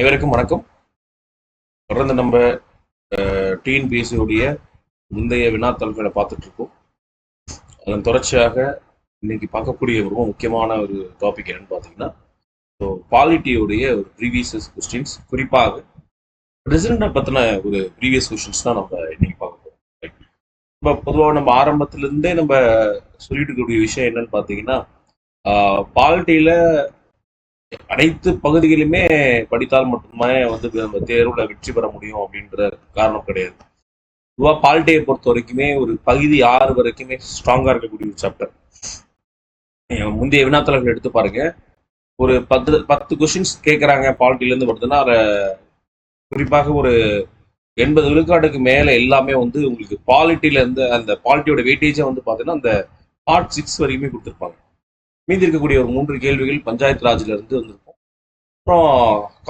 அனைவருக்கும் வணக்கம். தொடர்ந்து நம்ம டிஎன்பிஎஸ்சியுடைய முந்தைய வினாத்தாள்களை பார்த்துட்டு இருக்கோம் அதன் தொடர்ச்சியாக இன்னைக்கு பார்க்கக்கூடிய ஒரு ரொம்ப முக்கியமான ஒரு டாபிக் என்னன்னு பார்த்தீங்கன்னா ஸோ பாலிட்டியுடைய ஒரு ப்ரீவியஸ் கொஸ்டின்ஸ் குறிப்பாக பிரசிடென்ட்டை பற்றின ஒரு ப்ரீவியஸ் கொஸ்டின்ஸ் தான் நம்ம இன்னைக்கு பார்க்க போகிறோம் நம்ம பொதுவாக நம்ம ஆரம்பத்துலேருந்தே நம்ம சொல்லிட்டு இருக்கக்கூடிய விஷயம் என்னன்னு பார்த்தீங்கன்னா பாலிட்டியில் அனைத்து பகுதிகளிலுமே படித்தால் மட்டுமே வந்து நம்ம தேர்வுல வெற்றி பெற முடியும் அப்படின்ற காரணம் கிடையாது. பொதுவாக பால்டேயை பொறுத்த வரைக்குமே ஒரு பகுதி ஆறு வரைக்குமே ஸ்ட்ராங்கா இருக்கக்கூடிய ஒரு சாப்டர். முந்தைய வினாத்தலர்கள் எடுத்து பாருங்க. ஒரு பத்து பத்து கொஷின்ஸ் கேட்குறாங்க பாலிட்டிலேருந்து வருதுன்னா அதை குறிப்பாக ஒரு எண்பது விழுக்காடுக்கு மேலே எல்லாமே வந்து உங்களுக்கு பாலிட்டியில இருந்து அந்த பாலிட்டியோட வெயிட்டேஜை வந்து பார்த்தீங்கன்னா அந்த பார்ட் சிக்ஸ் வரைக்குமே கொடுத்துருப்பாங்க. மீதி இருக்கக்கூடிய ஒரு மூன்று கேள்விகள் பஞ்சாயத்து ராஜ்ல இருந்து வந்திருக்கும். அப்புறம்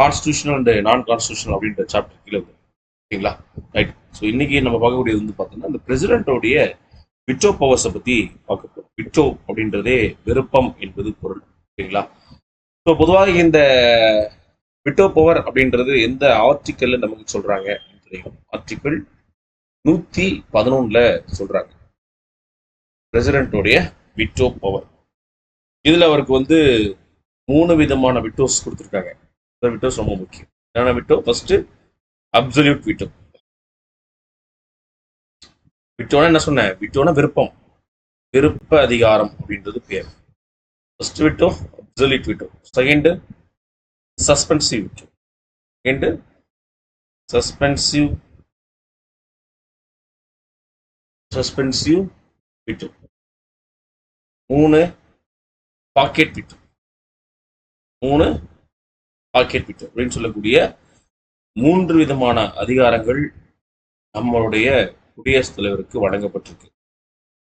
கான்ஸ்டியூஷனல் அண்ட் நான் கான்ஸ்டியூஷனல் அப்படின்ற சாப்டர் கீழே வரும். ஓகேங்களா? ரைட் ஸோ இன்னைக்கு நம்ம பார்க்கக்கூடியது வந்து பார்த்தோம்னா இந்த பிரசிடென்ட்டோடைய விட்டோ பவர்ஸை பற்றி பார்க்க போகிறோம் விட்டோ அப்படின்றதே விருப்பம் என்பது பொருள். ஓகேங்களா? ஸோ பொதுவாக இந்த விட்டோ பவர் அப்படின்றது எந்த ஆர்டிக்கல்ல நமக்கு சொல்றாங்க தெரியும். ஆர்டிக்கிள் நூத்தி பதினொன்னுல சொல்றாங்க. பிரசிடென்டோடைய விட்டோ பவர் இதுல அவருக்கு வந்து மூணு விதமான விட்டோஸ் கொடுத்துருக்காங்க. இந்த விட்டோஸ் ரொம்ப முக்கியம். என்னென்ன விட்டோ? ஃபர்ஸ்ட் அப்சல்யூட் விட்டோ. விட்டோன்னா என்ன சொன்னேன் விட்டோன்னா விருப்பம். விருப்ப அதிகாரம் அப்படின்றது பேர். First veto absolute veto. Second suspensive veto. Second suspensive suspensive veto. மூணு பாக்கெட் விட்டு மூணு பாக்கெட் விட்டு அப்படின்னு சொல்லக்கூடிய மூன்று விதமான அதிகாரங்கள் நம்மளுடைய குடியரசுத் தலைவருக்கு வழங்கப்பட்டிருக்கு.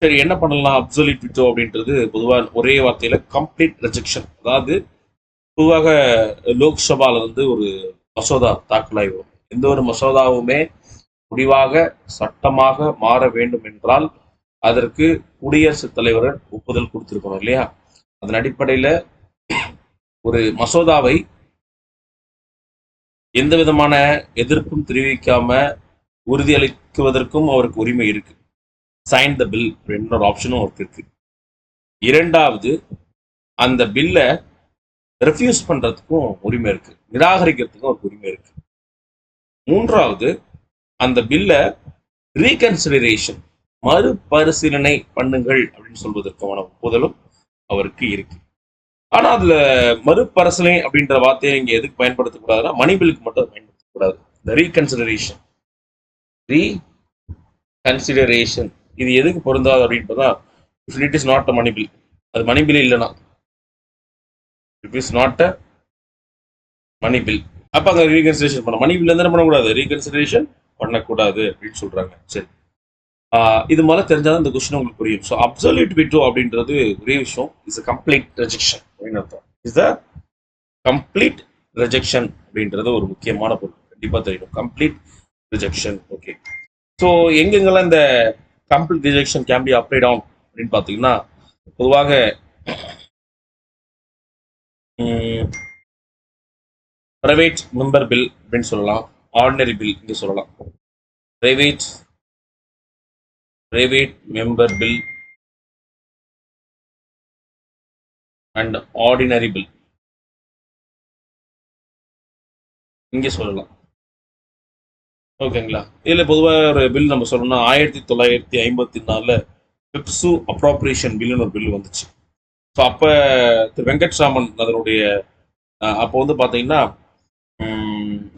சரி என்ன பண்ணலாம்? அப்சல்யூட் விட்டோ அப்படின்றது பொதுவாக ஒரே வார்த்தையில கம்ப்ளீட் ரெஜெக்ஷன் அதாவது பொதுவாக லோக்சபால வந்து ஒரு மசோதா தாக்கலாகி வரும். எந்த ஒரு மசோதாவுமே முடிவாக சட்டமாக மாற வேண்டும் என்றால் அதற்கு குடியரசுத் தலைவர் ஒப்புதல் கொடுத்திருக்கணும் இல்லையா? அதன் அடிப்படையில ஒரு மசோதாவை எந்த விதமான எதிர்ப்பும் தெரிவிக்காம உறுதியளிக்குவதற்கும் அவருக்கு உரிமை இருக்கு. சைன் த பில் அப்படின்ற ஒரு ஆப்ஷனும் அவருக்கு இருக்கு. இரண்டாவது அந்த பில்லை ரெஃப்யூஸ் பண்றதுக்கும் உரிமை இருக்கு. நிராகரிக்கிறதுக்கும் அவருக்கு உரிமை இருக்கு. மூன்றாவது அந்த பில்லை ரீகன்சிடரேஷன் மறுபரிசீலனை பண்ணுங்கள் அப்படின்னு சொல்வதற்கான ஒப்புதலும் அவருக்கு இருக்கு. ஆனா அதுல மறுபரசனை அப்படின்ற வார்த்தையை இங்க எதுக்கு பயன்படுத்தக்கூடாதுன்னா மணி பில்லுக்கு மட்டும் பயன்படுத்தக்கூடாது. இந்த ரீகன்சிடரேஷன் ரீ கன்சிடரேஷன் இது எதுக்கு பொருந்தாது அப்படின்றதா if it is not a money bill அது மணி பில் இல்லைனா it is not a money bill அப்போ அங்க ரீகன்சிடரேஷன் பண்ண மணி பில் என்ன பண்ணக்கூடாது? ரீகன்சிடரேஷன் பண்ணக்கூடாது அப்படின்னு சொல்றாங்க. சரி. இது மாதிரி தெரிஞ்சாதான் இந்த கொஸ்டின் உங்களுக்கு புரியும். ஸோ அப்சல்யூட் விட்டோ அப்படின்றது ஒரே விஷயம். இஸ் அ கம்ப்ளீட் ரெஜெக்ஷன் அப்படின்னு அர்த்தம். இஸ் த கம்ப்ளீட் ரெஜெக்ஷன் அப்படின்றது ஒரு முக்கியமான பொருள். கண்டிப்பாக தெரியணும் கம்ப்ளீட் ரிஜெக்ஷன் ஓகே ஸோ எங்கெங்கெல்லாம் இந்த கம்ப்ளீட் ரிஜெக்ஷன் கேன் பி ஆகும் அப்படின்னு பார்த்தீங்கன்னா பொதுவாக பிரைவேட் மெம்பர் பில் அப்படின்னு சொல்லலாம். ஆர்டினரி பில் இங்கே சொல்லலாம். Private private member bill and ordinary bill. இங்கே சொல்லலாம். ஓகேங்களா? இதில் பொதுவாக ஒரு பில் நம்ம சொல்லணும்னா ஆயிரத்தி தொள்ளாயிரத்தி ஐம்பத்தி நாலில் பெப்சு அப்ராப்ரியேஷன் பில்லுன்னு ஒரு பில் வந்துச்சு. ஸோ அப்போ திரு வெங்கட்ராமன் அதனுடைய அப்போ வந்து பார்த்தீங்கன்னா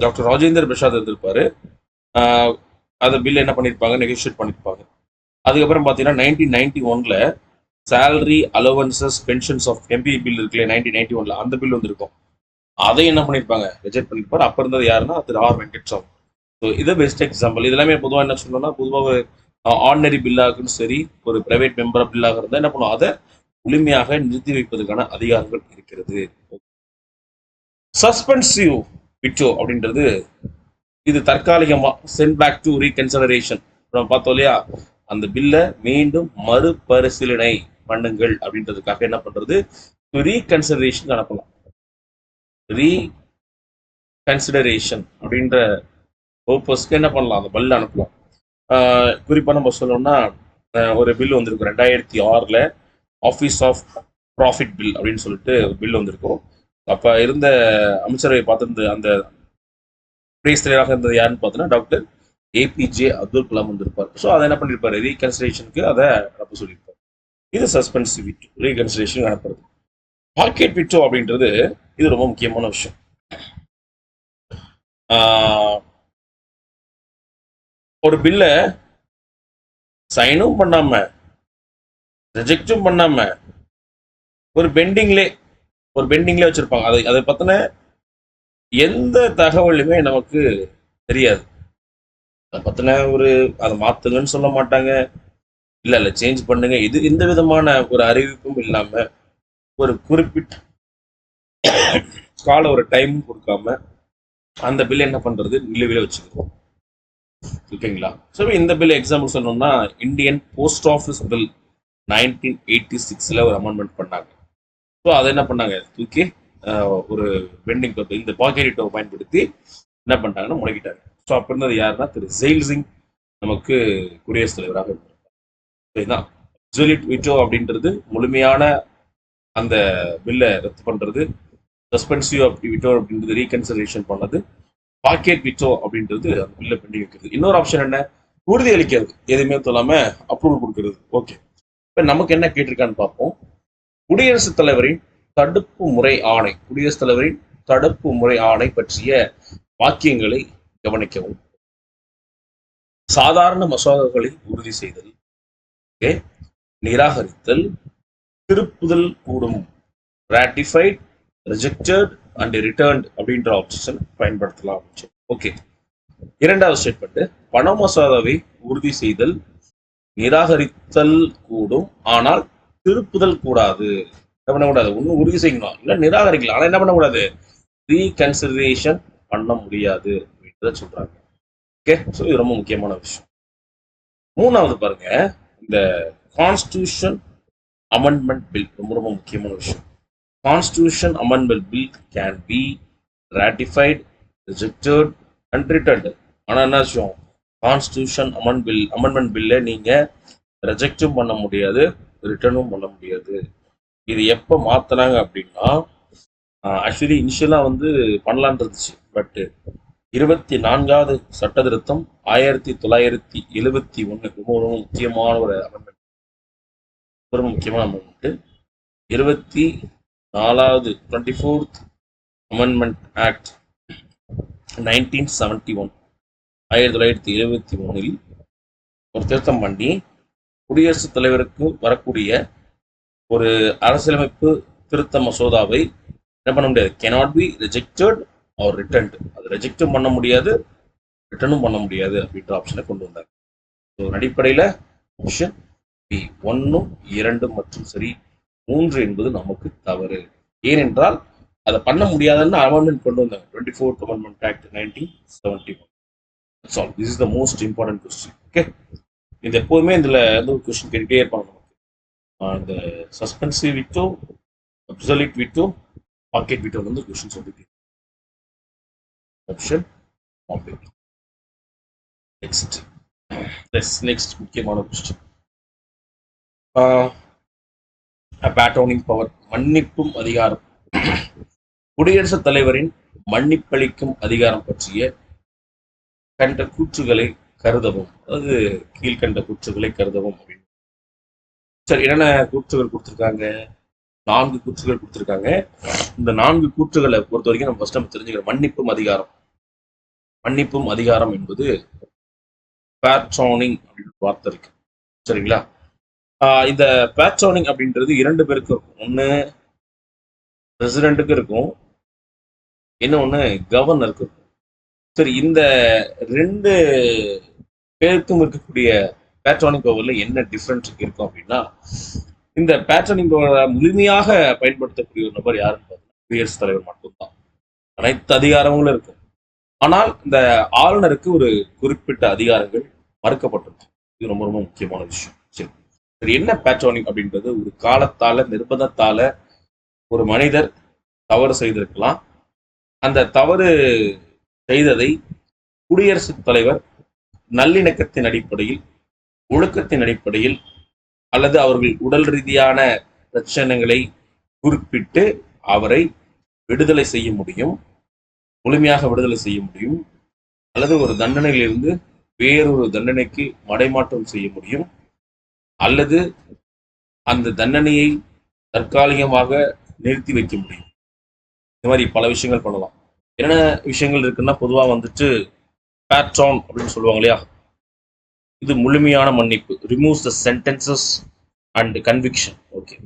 டாக்டர் ராஜேந்தர் பிரசாத் இருந்திருப்பாரு. அந்த பில் என்ன பண்ணியிருப்பாங்க நெகோஷியேட் பண்ணியிருப்பாங்க அதுக்கப்புறம் பார்த்தீங்கன்னா நைன்டீன் நைன்டி ஒன்ல salary allowances pensions of MP bill இருக்குல்ல நைன்டீன் நைன்டி ஒன்ல அந்த பில் வந்திருக்கும். அதை என்ன பண்ணியிருப்பாங்க ரிஜெக்ட் பண்ணிருப்பாரு. அப்போ இருந்தது யாருன்னா திரு ஆர் வெங்கட்சாமி ஸோ இது பெஸ்ட் எக்ஸாம்பிள் இதெல்லாமே பொதுவாக என்ன சொல்லணும்னா பொதுவாக ஆர்டினரி பில்லாகுன்னு சரி ஒரு பிரைவேட் மெம்பர் பில்லாக இருந்தால் என்ன பண்ணுவோம் அதை முழுமையாக நிறுத்தி வைப்பதற்கான அதிகாரங்கள் இருக்கிறது. சஸ்பென்சிவ் விட்டோ அப்படின்றது இது தற்காலிகமா சென்ட் பேக் டு ரீகன்சிடரேஷன் நம்ம பார்த்தோம் இல்லையா? அந்த பில்லை மீண்டும் மறுபரிசீலனை பண்ணுங்கள் அப்படின்றதுக்காக என்ன பண்றது? ரீகன்சிடரேஷன் அனுப்பலாம் ரீ கன்சிடரேஷன் அப்படின்ற பர்பஸ்க்கு என்ன பண்ணலாம்? அந்த பில் அனுப்பலாம் குறிப்பாக நம்ம சொல்லணும்னா அஹ், ஒரு பில் வந்திருக்கும் ரெண்டாயிரத்தி ஆறில் ஆஃபீஸ் ஆஃப் ப்ராஃபிட் பில் அப்படின்னு சொல்லிட்டு பில் வந்திருக்கும் அப்போ இருந்த அமைச்சரவை பார்த்திருந்த அந்த பிரேஸ்தலையாக இருந்தது யாருன்னு பார்த்தோன்னா டாக்டர் ஏபிஜே அப்துல் கலாம் வந்திருப்பார். ஸோ அதை என்ன பண்ணியிருப்பார் ரீகன்சிலேஷனுக்கு அதை அனுப்ப சொல்லியிருப்பார். இது சஸ்பென்சிவ் விட்டு ரீகன்சிலேஷன் அனுப்புறது பாக்கெட் விட்டோ அப்படின்றது இது ரொம்ப முக்கியமான விஷயம். ஆஹ், ஒரு பில்லை சைனும் பண்ணாம ரிஜெக்டும் பண்ணாம ஒரு பெண்டிங்லே ஒரு பெண்டிங்லே வச்சிருப்பாங்க. அதை அதை பத்தின எந்த தகவலுமே நமக்கு தெரியாது. அதை பத்தின ஒரு அதை மாத்துங்கன்னு சொல்ல மாட்டாங்க. இல்ல இல்ல சேஞ்ச் பண்ணுங்க. இது எந்த விதமான ஒரு அறிவிப்பும் இல்லாம ஒரு குறிப்பிட்ட கால ஒரு டைம் கொடுக்காம அந்த பில் என்ன பண்றது? நிலுவையில் வச்சுக்கிறோம் ஓகேங்களா? ஸோ இந்த பில் எக்ஸாம்பிள் சொல்லணும்னா Indian post office bill nineteen eighty சிக்ஸில் ஒரு அமெண்ட்மெண்ட் பண்ணாங்க. ஸோ அதை என்ன பண்ணாங்க? தூக்கி ஆஹ், ஒரு பெண்டிங் இந்த பாக்கெட்டை பயன்படுத்தி என்ன பண்ணிட்டாங்கன்னா முடக்கிட்டாங்க ஸோ அப்போ இருந்தது யாருன்னா திரு ஜெயில் சிங் நமக்கு குடியரசுத் தலைவராக இருந்தார். இதுதான் ஜூலிட் விட்டோ அப்படின்றது முழுமையான அந்த பில்லை ரத்து பண்றது சஸ்பென்சிவ் அப்படி விட்டோ அப்படின்றது ரீகன்சிடரேஷன் பண்ணது பாக்கெட் விட்டோ அப்படின்றது அந்த பில்லை பெண்டிங் வைக்கிறது. இன்னொரு ஆப்ஷன் என்ன? உறுதி அளிக்கிறது. எதுவுமே சொல்லாம அப்ரூவல் கொடுக்கிறது. ஓகே இப்போ நமக்கு என்ன கேட்டிருக்கான்னு பார்ப்போம். குடியரசுத் தலைவரின் தடுப்பு முறை ஆணை குடியரசுத் தலைவரின் தடுப்பு முறை ஆணை பற்றிய வாக்கியங்களை கவனிக்கவும். சாதாரண மசோதாக்களை உறுதி செய்தல். ஓகே? நிராகரித்தல் திருப்புதல் கூடும். ராட்டிஃபைட் ரிஜெக்டட் அண்ட் ரிட்டர்ன்ட் அப்படின்ற ஆப்ஷன் பயன்படுத்தலாம். ஓகே? இரண்டாவது ஸ்டேட்மெண்ட் பண மசோதாவை உறுதி செய்தல் நிராகரித்தல் கூடும். ஆனால் திருப்புதல் கூடாது. என்ன பண்ணக்கூடாது? ஒன்றும் உறுதி செய்யணும். இல்லை நிராகரிக்கலாம். ஆனால் என்ன பண்ணக்கூடாது? ரீகன்சிடரேஷன் பண்ண முடியாது அப்படின்றத சொல்றாங்க. ஓகே ஸோ இது ரொம்ப முக்கியமான விஷயம். மூணாவது பாருங்க இந்த கான்ஸ்டியூஷன் அமெண்ட்மெண்ட் பில் ரொம்ப ரொம்ப முக்கியமான விஷயம். Constitution amendment bill can be ratified rejected and returned ஆனால் என்ன விஷயம்? கான்ஸ்டியூஷன் அமெண்ட் பில் அமெண்ட்மெண்ட் பில்லை நீங்கள் ரெஜெக்டும் பண்ண முடியாது ரிட்டர்னும் பண்ண முடியாது. இது எப்போ மாற்றினாங்க அப்படின்னா ஆக்சுவலி இனிஷியலாக வந்து பண்ணலான் இருந்துச்சு. பட் இருபத்தி நான்காவது சட்ட திருத்தம் ஆயிரத்தி தொள்ளாயிரத்தி எழுபத்தி ஒன்று ரொம்ப ரொம்ப முக்கியமான ஒரு அமெண்ட்மெண்ட் ரொம்ப முக்கியமான அமெண்ட்மெண்ட்டு இருபத்தி நாலாவது twenty fourth amendment act nineteen seventy one ஆயிரத்தி தொள்ளாயிரத்தி எழுபத்தி ஒன்றில் ஒரு திருத்தம் பண்ணி குடியரசுத் தலைவருக்கு வரக்கூடிய ஒரு அரசியலமைப்பு திருத்த மசோதாவை என்ன பண்ண முடியாது? Cannot be rejected or returned அது ரெஜெக்டும் பண்ண முடியாது. ரிட்டர்னும் பண்ண முடியாது அப்படின்ற ஆப்ஷனை கொண்டு வந்தார். ஸோ அடிப்படையில் ஆப்ஷன் பி ஒன்றும் இரண்டு மற்றும் சரி மூன்று என்பது நமக்கு தவறு. ஏனென்றால் அதை பண்ண முடியாதுன்னு அமெண்ட்மெண்ட் கொண்டு வந்தாங்க. Twenty fourth amendment act nineteen seventy one all this is the most important question okay இது எப்போதுமே இதில் வந்து ஒரு கொஸ்டின் கேட்டுகிட்டே இருப்பாங்க நமக்கு. இந்த சஸ்பென்சிவ் விட்டோ அப்சலிட் விட்டோ பாக்கெட் விட்டோ வந்து கொஸ்டின்ஸ் வந்துட்டு ஆப்ஷன் நெக்ஸ்ட் நெக்ஸ்ட் முக்கியமான கொஸ்டின் பேட்டோனிங் பவர் மன்னிப்பும் அதிகாரம். குடியரசுத் தலைவரின் மன்னிப்பளிக்கும் அதிகாரம் பற்றிய கண்ட கூற்றுகளை கருதவும். அதாவது கீழ்கண்ட கூற்றுகளை கருதவும் அப்படின்னு. சரி என்னென்ன கூற்றுகள் கொடுத்துருக்காங்க? நான்கு கூற்றுகள் கொடுத்துருக்காங்க. இந்த நான்கு கூற்றுகளை பொறுத்த வரைக்கும் நம்ம ஃபர்ஸ்ட் நம்ம தெரிஞ்சுக்கிறோம் மன்னிப்பும் அதிகாரம். மன்னிப்பும் அதிகாரம் என்பது பேட்ரோனிங் அப்படின்னு வார்த்தை இருக்கு. சரிங்களா? ஆஹ் இந்த பேட்ரோனிங் அப்படின்றது இரண்டு பேருக்கு இருக்கும். ஒன்று பிரசிடென்ட்டுக்கு இருக்கும். இன்னொன்று கவர்னருக்கு இருக்கும். சரி இந்த ரெண்டு பேருக்கும் இருக்கக்கூடிய பேட்ரானிக் பவர்ல என்ன டிஃப்ரென்ஸ் இருக்கும் அப்படின்னா இந்த பேட்டர்னிங் முழுமையாக பயன்படுத்தக்கூடிய ஒரு நபர் யாருன்னு குடியரசுத் தலைவர் மட்டும்தான். அனைத்து அதிகாரங்களும் இருக்கும் ஆனால் இந்த ஆளுநருக்கு ஒரு குறிப்பிட்ட அதிகாரங்கள் மறுக்கப்பட்டிருக்கும் இது ரொம்ப ரொம்ப முக்கியமான விஷயம். சரி. சரி என்ன பேட்ரோனிங் அப்படின்றது? ஒரு காலத்தால நிர்பந்தத்தால ஒரு மனிதர் தவறு செய்திருக்கலாம். அந்த தவறு செய்ததை குடியரசுத் தலைவர் நல்லிணக்கத்தின் அடிப்படையில் ஒழுக்கத்தின் அடிப்படையில் அல்லது அவர்கள் உடல் ரீதியான பிரச்சனைகளை குறிப்பிட்டு அவரை விடுதலை செய்ய முடியும் முழுமையாக விடுதலை செய்ய முடியும் அல்லது ஒரு தண்டனையிலிருந்து வேறொரு தண்டனைக்கு மடைமாற்றம் செய்ய முடியும் அல்லது அந்த தண்டனையை தற்காலிகமாக நிறுத்தி வைக்க முடியும். இந்த மாதிரி பல விஷயங்கள் பண்ணலாம். என்னென்ன விஷயங்கள் இருக்குன்னா பொதுவாக வந்துட்டு பேட்ரான் அப்படின்னு சொல்லுவாங்க இல்லையா? இது முழுமையான மன்னிப்பு. Removes the sentences and conviction okay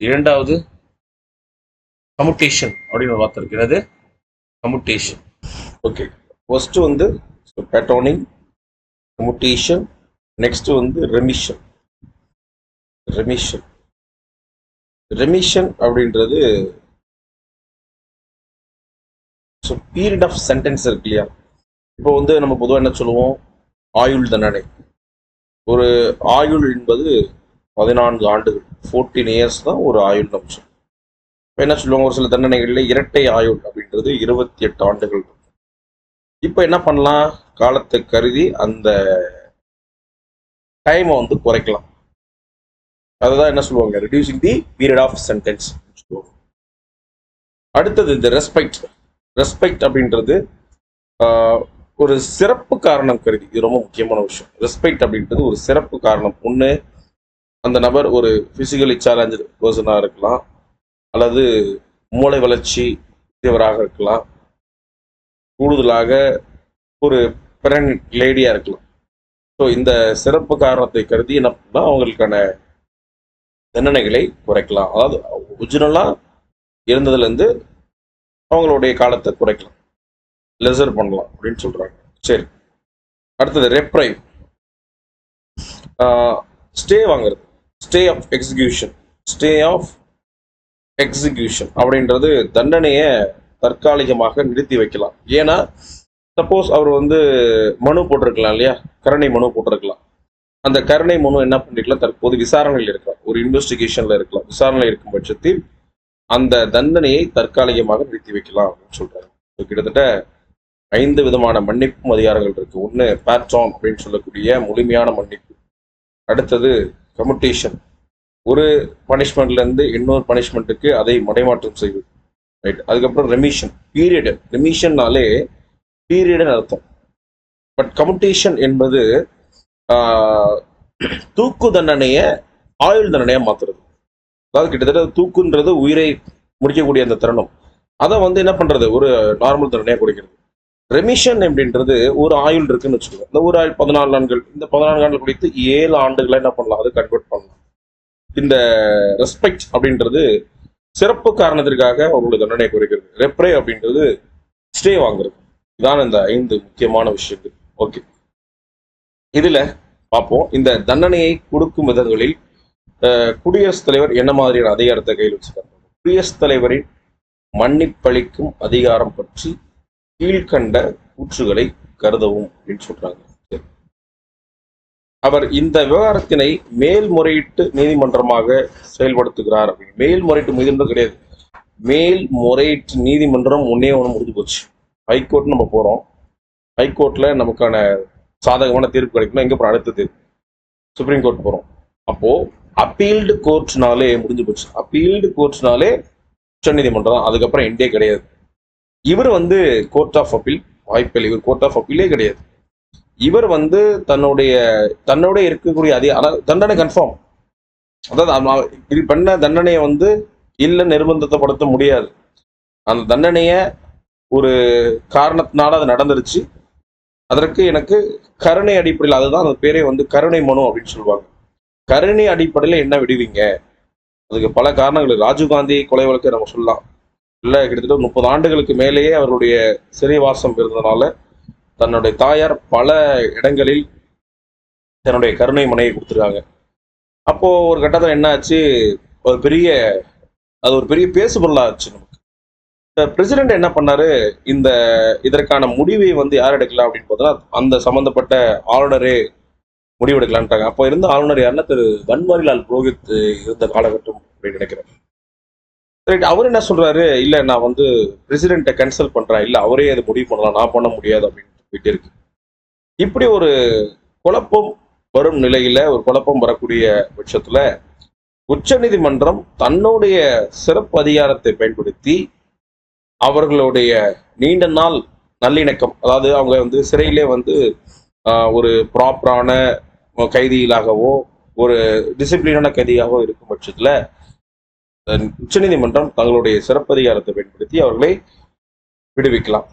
இரண்டாவது கமுட்டேஷன் அப்படின்னு ஒரு வார்த்தை இருக்கிறது கமுட்டேஷன் ஓகே ஃபர்ஸ்ட் வந்து பேட்டோனிங் கமுட்டேஷன் நெக்ஸ்ட் வந்து ரெமிஷன் ரெமிஷன் ரெமிஷன் அப்படின்றது ஸோ பீரியட் ஆஃப் சென்டென்ஸ் இருக்கு இல்லையா? இப்போ வந்து நம்ம பொதுவாக என்ன சொல்லுவோம்? ஆயுள் தண்டனை. ஒரு ஆயுள் என்பது பதினான்கு ஆண்டுகள். ஃபோர்டீன் இயர்ஸ் தான் ஒரு ஆயுள் அம்சம். இப்போ என்ன சொல்லுவாங்க? ஒரு சில தண்டனைகளில் இரட்டை ஆயுள் அப்படின்றது இருபத்தி எட்டு ஆண்டுகள். இப்போ என்ன பண்ணலாம்? காலத்தை கருதி அந்த டைமை வந்து குறைக்கலாம். அதுதான் என்ன சொல்லுவாங்க? Reducing the period of sentence அடுத்தது இந்த ரெஸ்பெக்ட் ரெஸ்பெக்ட் அப்படின்றது ஆஹ், ஒரு சிறப்பு காரணம் கருதி. இது ரொம்ப முக்கியமான விஷயம். ரெஸ்பெக்ட் அப்படின்றது ஒரு சிறப்பு காரணம். ஒன்று அந்த நபர் ஒரு ஃபிசிக்கலி சேலஞ்சு பர்சனாக இருக்கலாம். அல்லது மூளை வளர்ச்சி உடையவராக இருக்கலாம். கூடுதலாக ஒரு பிரெக்னென்ட் லேடியாக இருக்கலாம். ஸோ இந்த சிறப்பு காரணத்தை கருதி என்ன பண்ணால் அவங்களுக்கான தண்டனைகளை குறைக்கலாம். அதாவது ஒரிஜினலாக இருந்ததுலேருந்து அவங்களுடைய காலத்தை குறைக்கலாம். லெசர் பண்ணலாம் அப்படின்னு சொல்றாங்க. சரி. அடுத்தது ரெப்ரைவ் ஸ்டே வாங்குறது. Stay of execution stay of execution அப்படின்றது தண்டனையை தற்காலிகமாக நிறுத்தி வைக்கலாம். ஏன்னா சப்போஸ் அவர் வந்து மனு போட்டிருக்கலாம் இல்லையா? கருணை மனு போட்டிருக்கலாம். அந்த கருணை மனு என்ன பண்ணிருக்கலாம்? தற்போது விசாரணையில் இருக்கலாம் ஒரு இன்வெஸ்டிகேஷன்ல இருக்கலாம். விசாரணையில் இருக்கும் பட்சத்தில் அந்த தண்டனையை தற்காலிகமாக நிறுத்தி வைக்கலாம் அப்படின்னு சொல்றாங்க கிட்டத்தட்ட ஐந்து விதமான மன்னிப்பும் அதிகாரங்கள் இருக்கு. ஒன்று பேட்ரான் அப்படின்னு சொல்லக்கூடிய முழுமையான மன்னிப்பு. அடுத்தது கமுட்டேஷன் ஒரு பனிஷ்மெண்ட்லேருந்து இன்னொரு பனிஷ்மெண்ட்டுக்கு அதை மடைமாற்றம் செய்வது. ரைட் அதுக்கப்புறம் ரெமிஷன் பீரியட் ரெமிஷன்னாலே பீரியடுன்னு அர்த்தம். பட் கமுட்டேஷன் என்பது தூக்கு தண்டனையை ஆயுள் தண்டனையாக மாற்றுறது அதாவது கிட்டத்தட்ட தூக்குன்றது உயிரை முடிக்கக்கூடிய அந்த தருணம். அதை வந்து என்ன பண்ணுறது ஒரு நார்மல் தண்டனையாக குறைக்கிறது. ரெமிஷன் அப்படின்றது ஒரு ஆயுள் இருக்குன்னு வச்சுக்கோங்க. இந்த ஒரு ஆயுள் பதினாலு நாட்கள் இந்த பதினாலு நாட்கள் குறித்து ஏழு ஆண்டுகளை என்ன பண்ணலாம்? அது கன்வெர்ட் பண்ணலாம். இந்த ரெஸ்பெக்ட் அப்படின்றது சிறப்பு காரணத்திற்காக அவர்களுடைய தண்டனை குறைக்கிறது. ரெப்ரே அப்படின்றது ஸ்டே வாங்குறது. இதான் இந்த ஐந்து முக்கியமான விஷயங்கள். ஓகே இதுல பார்ப்போம். இந்த தண்டனையை கொடுக்கும் விதங்களில் குடியரசுத் தலைவர் என்ன மாதிரியான அதிகாரத்தை கையில் வச்சிருக்காங்க குடியரசுத் தலைவரின் மன்னிப்பளிக்கும் அதிகாரம் பற்றி கீழ்கண்ட கூற்றுகளை கருதவும் அப்படின்னு சொல்றாங்க. அவர் இந்த விவகாரத்தினை மேல்முறையீட்டு நீதிமன்றமாக செயல்படுத்துகிறார் அப்படின்னு. மேல்முறையீட்டு நீதிமன்றம் கிடையாது. மேல்முறையீட்டு நீதிமன்றம் ஒன்னே ஒன்று முடிஞ்சு போச்சு. ஹைகோர்ட் நம்ம போறோம். ஹைகோர்ட்ல நமக்கான சாதகமான தீர்ப்பு கிடைக்கணும் எங்க போறோம்? அடுத்தது சுப்ரீம் கோர்ட் போறோம். அப்போ அப்பீல்டு கோர்ட்னாலே முடிஞ்சு போச்சு. அப்பீல்டு கோர்ட்னாலே உச்சநீதிமன்றம் அதுக்கப்புறம் எண்டே கிடையாது. இவர் வந்து கோர்ட் ஆஃப் அப்பீல் வாய்ப்பில்லை. இவர் கோர்ட் ஆஃப் அப்பீலே கிடையாது. இவர் வந்து தன்னுடைய தன்னோட இருக்கக்கூடிய அதே ஆனால் தண்டனை கன்ஃபார்ம் அதாவது இது பண்ண தண்டனையை வந்து இல்லை நிர்பந்தத்தைப்படுத்த முடியாது. அந்த தண்டனையை ஒரு காரணத்தினால அது நடந்துருச்சு. அதற்கு எனக்கு கருணை அடிப்படையில் அதுதான் அந்த பேரே வந்து கருணை மனு அப்படின்னு சொல்லுவாங்க. கருணை அடிப்படையில் என்ன விடுவீங்க? அதுக்கு பல காரணங்கள் ராஜீவ்காந்தி கொலை வழக்கை நம்ம சொல்லலாம். இல்லை கிட்டத்தட்ட முப்பது ஆண்டுகளுக்கு மேலேயே அவருடைய சிறைவாசம் இருந்ததுனால தன்னுடைய தாயார் பல இடங்களில் தன்னுடைய கருணை மனையை கொடுத்துருக்காங்க. அப்போ ஒரு கட்டத்தில் என்ன ஆச்சு? ஒரு பெரிய அது ஒரு பெரிய பேசுபொருளா ஆச்சு நமக்கு. பிரசிடென்ட் என்ன பண்ணாரு? இந்த இதற்கான முடிவை வந்து யார் எடுக்கலாம் அப்படின்னு பார்த்தா அந்த சம்மந்தப்பட்ட ஆளுநரே முடிவெடுக்கலான்ட்டாங்க. அப்போ இருந்த ஆளுநர் யாருன்னா திரு பன்வாரிலால் புரோஹித் இருந்த காலகட்டம் அப்படின்னு நினைக்கிறேன். ரைட் அவர் என்ன சொல்றாரு? இல்ல நான் வந்து பிரசிடென்ட்டை கன்சல்ட் பண்றேன். இல்ல அவரே அதை முடிவு பண்ணலாம். நான் பண்ண முடியாது அப்படின்னு போயிட்டு இருக்கு இப்படி ஒரு குழப்பம் வரும் நிலையில ஒரு குழப்பம் வரக்கூடிய பட்சத்துல உச்சநீதிமன்றம் தன்னுடைய சிறப்பு அதிகாரத்தை பயன்படுத்தி அவர்களுடைய நீண்ட நாள் நல்லிணக்கம் அதாவது அவங்க வந்து சிறையிலே வந்து ஒரு ப்ராப்பரான கைதிகளாகவோ ஒரு டிசிப்ளினான கைதியாகவோ இருக்கும் பட்சத்துல உச்சநீதிமன்றம் தங்களுடைய சிறப்பதிகாரத்தை பயன்படுத்தி அவர்களை விடுவிக்கலாம்.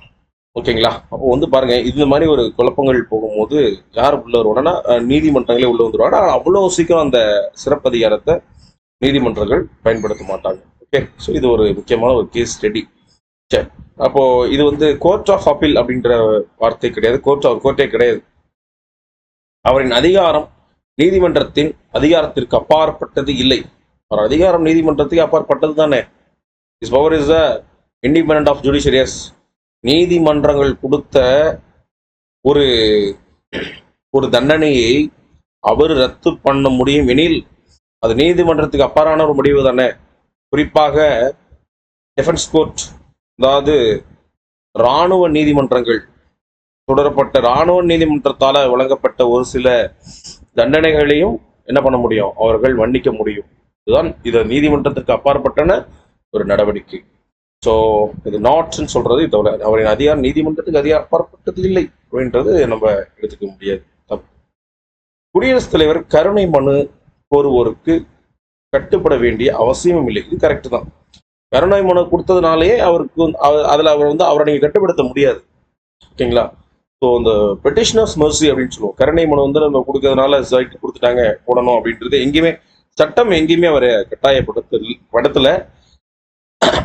ஓகேங்களா? அப்போ வந்து பாருங்க இந்த மாதிரி ஒரு குழப்பங்கள் போகும்போது யார் உள்ள வருவாங்கன்னா அஹ், நீதிமன்றங்களே உள்ள வந்துருவாங்க. ஆனால் அவ்வளோ சீக்கிரம் அந்த சிறப்பதிகாரத்தை நீதிமன்றங்கள் பயன்படுத்த மாட்டாங்க. ஓகே? ஸோ இது ஒரு முக்கியமான ஒரு கேஸ் ஸ்டடி சரி அப்போ இது வந்து கோர்ட் ஆஃப் அப்பீல் அப்படின்ற வார்த்தை கிடையாது. கோர்ட் ஆஃப் கோர்ட்டே கிடையாது. அவரின் அதிகாரம் நீதிமன்றத்தின் அதிகாரத்திற்கு அப்பாற்பட்டது இல்லை. அவர் அதிகாரம் நீதிமன்றத்துக்கு அப்பாற்பட்டது தானே? Is power is a independent of judiciaries நீதிமன்றங்கள் கொடுத்த ஒரு ஒரு தண்டனையை அவர் ரத்து பண்ண முடியும் எனில் அது நீதிமன்றத்துக்கு அப்பாறான ஒரு முடிவு தானே? குறிப்பாக டிஃபென்ஸ் கோர்ட் அதாவது இராணுவ நீதிமன்றங்கள் தொடரப்பட்ட இராணுவ நீதிமன்றத்தால் வழங்கப்பட்ட ஒரு சில தண்டனைகளையும் என்ன பண்ண முடியும்? அவர்கள் மன்னிக்க முடியும். இதுதான் இது நீதிமன்றத்திற்கு அப்பாற்பட்டன ஒரு நடவடிக்கை. ஸோ இது நாட்ஸ்ன்னு சொல்றது இதோட அவரின் அதிகாரம் நீதிமன்றத்துக்கு அதிகாரம் அப்பாற்பட்டது இல்லை அப்படின்றது நம்ம எடுத்துக்க முடியாது. தப்பு. குடியரசுத் தலைவர் கருணை மனு கோருவோருக்கு கட்டுப்பட வேண்டிய அவசியமும் இல்லை. இது கரெக்ட் தான். கருணை மனு கொடுத்ததுனாலே அவருக்கு அதில் அதுல அவர் வந்து அவரை நீங்க கட்டுப்படுத்த முடியாது. ஓகேங்களா? ஸோ அந்த பெட்டிஷனர்ஸ் மர்சி அப்படின்னு சொல்லுவோம். கருணை மனு வந்து நம்ம கொடுக்கறதுனால சைட்டு கொடுத்துட்டாங்க போடணும் அப்படின்றது எங்கேயுமே சட்டம் எங்கேயுமே அவரை கட்டாயப்படுத்த படத்துல.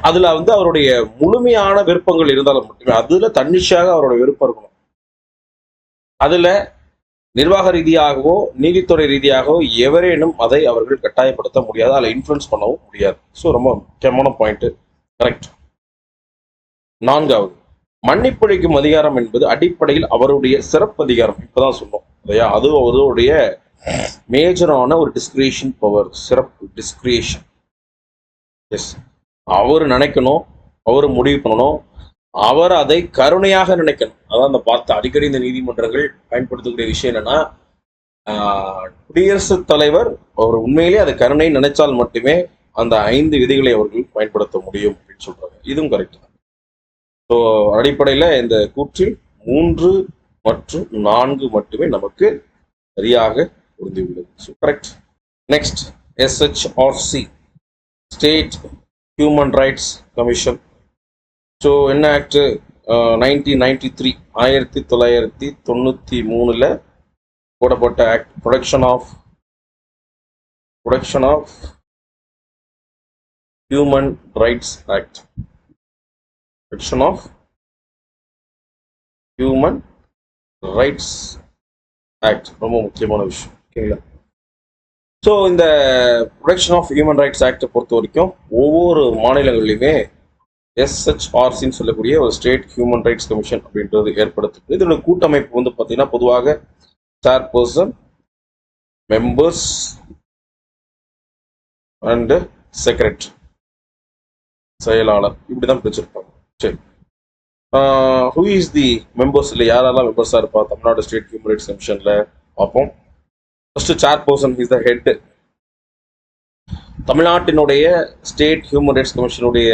அதுல வந்து அவருடைய முழுமையான விருப்பங்கள் இருந்தாலும் மட்டுமே அதுல தன்னிச்சையாக அவரோட விருப்பம் இருக்கணும். அதுல நிர்வாக ரீதியாகவோ நீதித்துறை ரீதியாகவோ எவரேனும் அதை அவர்கள் கட்டாயப்படுத்த முடியாது. அதில் இன்ஃப்ளூயன்ஸ் பண்ணவும் முடியாது. ஸோ ரொம்ப முக்கியமான பாயிண்ட் கரெக்ட் நான்காவது. மன்னிப்பழிக்கும் அதிகாரம் என்பது அடிப்படையில் அவருடைய சிறப்பு அதிகாரம் இப்பதான் சொன்னோம் இல்லையா? அது அவருடைய மேஜரான ஒரு டிஸ்கிரியேஷன் பவர் சிறப்பு டிஸ்கிரியேஷன் எஸ் அவர் நினைக்கணும் அவர் முடிவு பண்ணணும். அவர் அதை கருணையாக நினைக்கணும். அதான் அந்த பார்த்த அடிக்கடி இந்த நீதிமன்றங்கள் பயன்படுத்தக்கூடிய விஷயம் என்னன்னா ஆஹ், குடியரசுத் தலைவர் அவர் உண்மையிலே அதை கருணை நினைச்சால் மட்டுமே அந்த ஐந்து விதிகளை அவர்கள் பயன்படுத்த முடியும் அப்படின்னு சொல்றாங்க. இதுவும் கரெக்ட் தான். ஸோ அடிப்படையில் இந்த கூற்றில் மூன்று மற்றும் நான்கு மட்டுமே நமக்கு சரியாக பொருந்தியுள்ளது so correct next SHRC state human rights commission so என்ன ஆக்ட் நைன்டீன் நைன்டி த்ரீ ஆயிரத்தி தொள்ளாயிரத்தி தொண்ணூற்றி மூணில் போடப்பட்ட act protection of protection of human rights act protection of human rights act ரொம்ப முக்கியமான விஷயம். ஓகேங்களா? ஸோ இந்த ப்ரொடக்ஷன் ஆஃப் ஹியூமன் ரைட்ஸ் ஆக்டை பொறுத்த வரைக்கும் ஒவ்வொரு மாநிலங்களிலுமே எஸ்ஹெச்ஆர்சின்னு சொல்லக்கூடிய ஒரு ஸ்டேட் ஹியூமன் ரைட்ஸ் கமிஷன் அப்படின்றது ஏற்படுத்து இதோட கூட்டமைப்பு வந்து பார்த்தீங்கன்னா பொதுவாக சேர்பர்சன் மெம்பர்ஸ் அண்டு செக்ரட்டரி செயலாளர். இப்படி தான் பிரிச்சிருப்பாங்க. சரி. ஹூ இஸ் தி மெம்பர்ஸ் இல்லை யாரெல்லாம் மெம்பர்ஸாக இருப்பா? தமிழ்நாடு ஸ்டேட் ஹியூமன் ரைட்ஸ் கமிஷனில் பார்ப்போம். First chairperson is the head தமிழ்நாட்டினுடைய ஸ்டேட் ஹியூமன் ரைட்ஸ் கமிஷனுடைய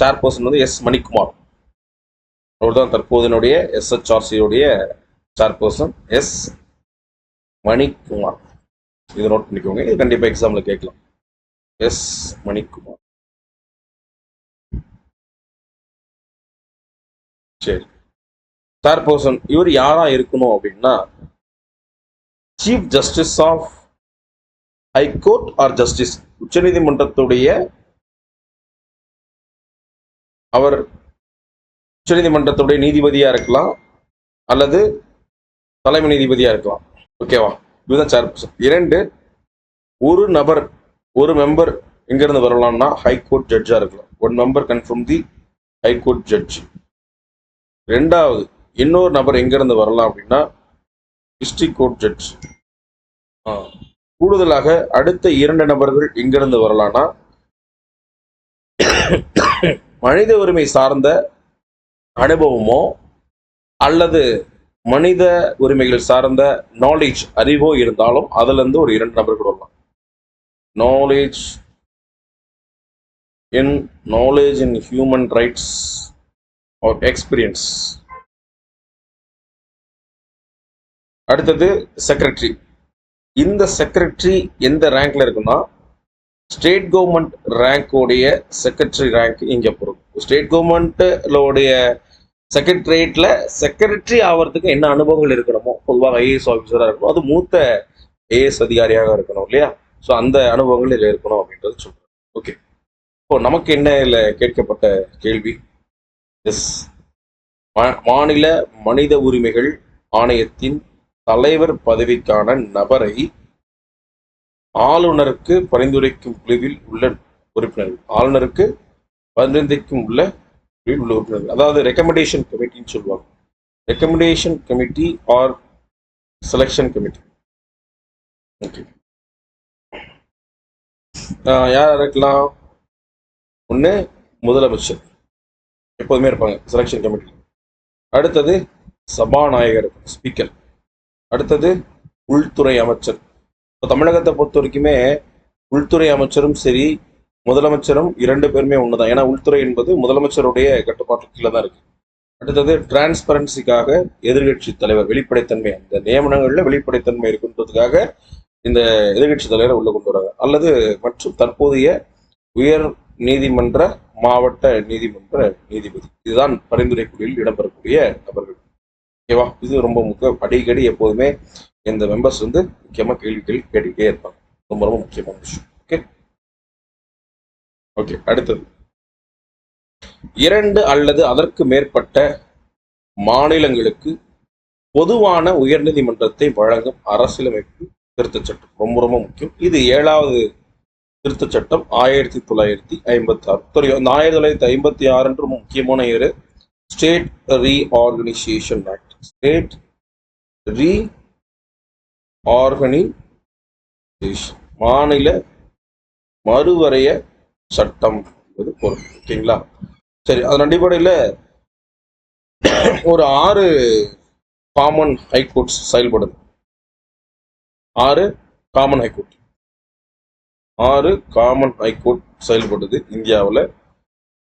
சேர் பர்சன் வந்து எஸ் மணிக்குமார். அவர் தான் தற்போதனுடைய எஸ்ஹெச்ஆர்சியுடைய சேர்பர்சன் எஸ் மணிக்குமார். இது நோட் பண்ணிக்கோங்க. இது கண்டிப்பாக எக்ஸாமில் கேட்கலாம். எஸ் மணிக்குமார். சரி. சேர்பர்சன் இவர் யாராக இருக்கணும் அப்படின்னா chief justice of high court or justice உச்சநீதிமன்றத்துடைய அவர் உச்சநீதிமன்றத்துடைய நீதிபதியாக இருக்கலாம் அல்லது தலைமை நீதிபதியாக இருக்கலாம். ஓகேவா இதுதான் சேர்பர்சன் இரண்டு ஒரு நபர் ஒரு மெம்பர் எங்கேருந்து வரலாம்னா ஹைகோர்ட் ஜட்ஜாக இருக்கலாம். One member confirm the high court judge ரெண்டாவது இன்னொரு நபர் எங்கேருந்து வரலாம் அப்படின்னா டிஸ்ட்ரிக்ட் கோர்ட் ஜட்ஜ் கூடுதலாக அடுத்த இரண்டு நபர்கள் எங்கிருந்து வரலான்னா மனித உரிமை சார்ந்த அனுபவமோ அல்லது மனித உரிமைகள் சார்ந்த நாலேஜ் அறிவோ இருந்தாலும் அதுலேருந்து ஒரு இரண்டு நபர்கள் வரலாம். Knowledge in knowledge in human rights or experience அடுத்தது செக்ரட்டரி இந்த செக்ரட்டரி எந்த ரேங்க்ல இருக்குன்னா ஸ்டேட் கவர்மெண்ட் ரேங்கோடைய செக்ரட்டரி ரேங்க் இங்க பொறுப்பு ஸ்டேட் கவர்மெண்ட்லோடைய செக்ரட்டரியேட்ல செக்ரட்டரி ஆகிறதுக்கு என்ன அனுபவங்கள் இருக்கணுமோ பொதுவாக ஐஏஎஸ் ஆஃபீஸராக இருக்கணும் அது மூத்த ஐஏஎஸ் அதிகாரியாக இருக்கணும் இல்லையா? ஸோ அந்த அனுபவங்கள் இதில் இருக்கணும் அப்படின்றது சொல்கிறேன் ஓகே இப்போ நமக்கு என்ன இதில் கேட்கப்பட்ட கேள்வி? எஸ் மாநில மனித உரிமைகள் ஆணையத்தின் தலைவர் பதவிக்கான நபரை ஆளுநருக்கு பரிந்துரைக்கும் குழுவில் உள்ள உறுப்பினர்கள். ஆளுநருக்கு பரிந்துரைக்கும் உள்ள குழுவில் உள்ள உறுப்பினர்கள். அதாவது ரெக்கமெண்டேஷன் கமிட்டின்னு சொல்லுவாங்க. Recommendation committee or selection committee okay யார் இருக்கலாம் ஒன்று முதலமைச்சர். எப்போதுமே இருப்பாங்க செலெக்ஷன் கமிட்டி அடுத்தது சபாநாயகர் ஸ்பீக்கர் அடுத்தது உள்துறை அமைச்சர். இப்போ தமிழகத்தை பொறுத்த வரைக்குமே உள்துறை அமைச்சரும் சரி முதலமைச்சரும் இரண்டு பேருமே ஒண்ணுதான். ஏன்னா உள்துறை என்பது முதலமைச்சருடைய கட்டுப்பாட்டு கீழே தான் இருக்கு. அடுத்தது டிரான்ஸ்பரன்சிக்காக எதிர்கட்சி தலைவர் வெளிப்படைத்தன்மை. அந்த நியமனங்களில் வெளிப்படைத்தன்மை இருக்குன்றதுக்காக இந்த எதிர்கட்சி தலைவரை உள்ள கொண்டு வராங்க. அல்லது மற்றும் தற்போதைய உயர் நீதிமன்ற மாவட்ட நீதிமன்ற நீதிபதி. இதுதான் பரிந்துரை இடம்பெறக்கூடிய நபர்கள். ஓகேவா? இது ரொம்ப முக்கியம். அடிக்கடி எப்போதுமே இந்த மெம்பர்ஸ் வந்து முக்கியமா கேள்வி கேட்டுக்கிட்டே இருப்பாங்க. ரொம்ப ரொம்ப முக்கியமான விஷயம். ஓகே ஓகே அடுத்தது. இரண்டு அல்லது அதற்கு மேற்பட்ட மாநிலங்களுக்கு பொதுவான உயர்நீதிமன்றத்தை வழங்கும் அரசியலமைப்பு திருத்தச் சட்டம். ரொம்ப ரொம்ப முக்கியம். இது ஏழாவது திருத்தச் சட்டம். ஆயிரத்தி தொள்ளாயிரத்தி ஐம்பத்தி ஆறு தெரியும் ஆயிரத்தி தொள்ளாயிரத்தி ஐம்பத்தி ஆறுன்ற ரொம்ப முக்கியமான year. State reorganisation act state reorganisation மாநில மறுவரைய சட்டம் என்பது பொருள் ஓகேங்களா சரி அதன் அடிப்படையில் ஒரு ஆறு காமன் ஹைகோர்ட்ஸ் செயல்படுது. ஆறு காமன் ஹைகோர்ட் ஆறு காமன் ஹைகோர்ட் செயல்படுது இந்தியாவில்.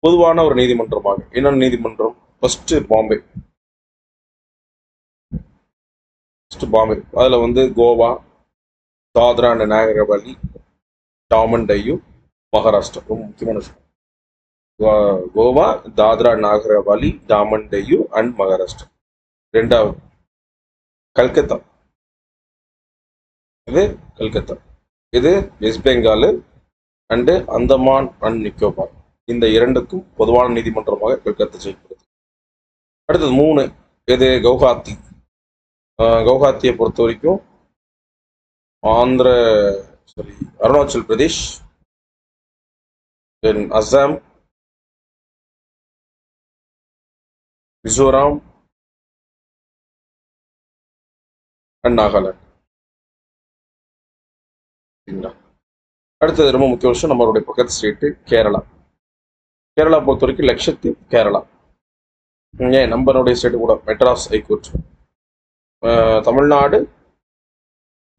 பொதுவான ஒரு நீதிமன்றமாக. என்னென்ன நீதிமன்றம்? ஃபர்ஸ்ட் பாம்பே ஃபஸ்ட்டு பாம்பே அதில் வந்து கோவா தாத்ரா அண்ட் நாகர் டாமன் டையூ மகாராஷ்டிரா. ரொம்ப முக்கியமான விஷயம். கோ- கோவா தாத்ரா நாகர் டாமன் டையூ அண்ட் மகாராஷ்டிரா. ரெண்டாவது கல்கத்தா. இது கல்கத்தா. இது west Bengal and Andaman and Nicobar. இந்த இரண்டுக்கும் பொதுவான நீதிமன்றமாக கல்கத்தா செயல்படுது அடுத்தது மூணு இது கவுஹாத்தி. கவுஹாத்தியை பொறுத்த வரைக்கும் Andhra sorry Arunachal Pradesh then Assam Mizoram and Nagaland. சரிங்களா அடுத்தது ரொம்ப முக்கிய விஷயம் நம்மளுடைய பக்கத்து ஸ்டேட்டு கேரளா. கேரளா பொறுத்த வரைக்கும் லட்சத்தீப் கேரளா. ஏன் நம்மளுடைய ஸ்டேட்டு கூட மெட்ராஸ் ஹைகோர்ட். தமிழ்நாடு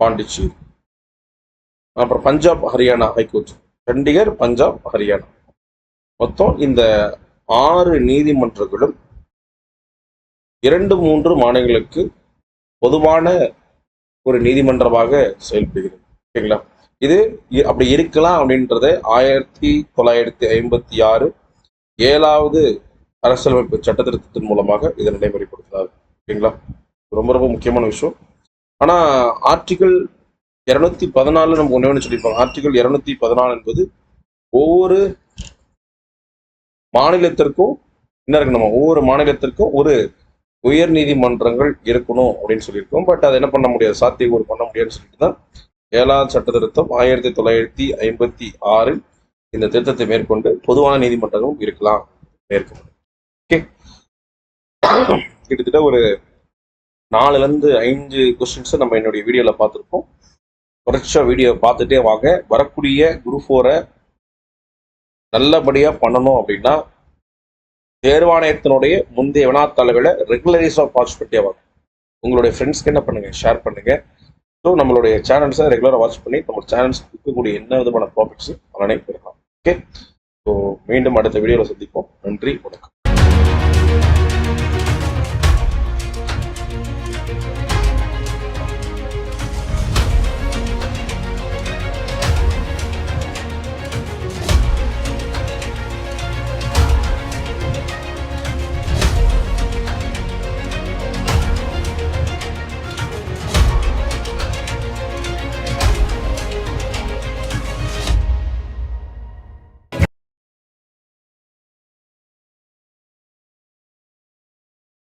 பாண்டிச்சேரி. அப்புறம் பஞ்சாப் ஹரியானா ஹைகோர்ட். சண்டிகர் பஞ்சாப் ஹரியானா. மொத்தம் இந்த ஆறு நீதிமன்றங்களும் இரண்டு மூன்று மாநிலங்களுக்கு பொதுவான ஒரு நீதிமன்றமாக செயல்படுகிறது. ஓகேங்களா? இது அப்படி இருக்கலாம் அப்படின்றத ஆயிரத்தி தொள்ளாயிரத்தி ஐம்பத்தி ஆறு ஏழாவது அரசியலமைப்பு சட்டத்திருத்தத்தின் மூலமாக இதை நடைமுறைப்படுத்தினார் ஓகேங்களா? ரொம்ப ரொம்ப முக்கியமான விஷயம். ஆனா ஆர்டிகல் இருநூத்தி பதினாலு நம்ம ஒண்ணே ஒன்று சொல்லியிருப்போம் ஆர்டிகல் இரநூத்தி பதினாலு என்பது ஒவ்வொரு மாநிலத்திற்கும் என்ன இருக்கு நம்ம ஒவ்வொரு மாநிலத்திற்கும் ஒரு உயர் நீதிமன்றங்கள் இருக்கணும் அப்படின்னு சொல்லியிருக்கோம். பட் அதை என்ன பண்ண முடியாது? சாத்தியக்கூறு பண்ண முடியாதுன்னு சொல்லிட்டு தான் ஏழாவது சட்ட திருத்தம் ஆயிரத்தி தொள்ளாயிரத்தி ஐம்பத்தி ஆறில் இந்த திருத்தத்தை மேற்கொண்டு பொதுவான நீதிமன்றங்களும் இருக்கலாம். மேற்கொண்டு. ஓகே கிட்டத்தட்ட ஒரு நாலுலேருந்து ஐந்து கொஸ்டின்ஸை நம்ம என்னுடைய வீடியோவில் பார்த்துருப்போம். தொடர்ச்சியாக வீடியோ பார்த்துட்டே வாங்க. வரக்கூடிய குரு ஃபோரை நல்லபடியாக பண்ணணும் அப்படின்னா தேர்வாணையத்தினுடைய முந்தைய வினாத்தாளர்களை ரெகுலரைஸ் ஆஃப் வாட்ச் பண்ணிட்டே வாங்க. உங்களுடைய ஃப்ரெண்ட்ஸ்க்கு என்ன பண்ணுங்க? ஷேர் பண்ணுங்க. ஸோ நம்மளுடைய சேனல்ஸை ரெகுலராக வாட்ச் பண்ணி நம்ம சேனல்ஸ் இருக்கக்கூடிய என்ன விதமான ப்ராஃபிட்ஸும் பலனை பெறலாம் ஓகே ஸோ மீண்டும் அடுத்த வீடியோவில் சந்திப்போம். நன்றி வணக்கம்.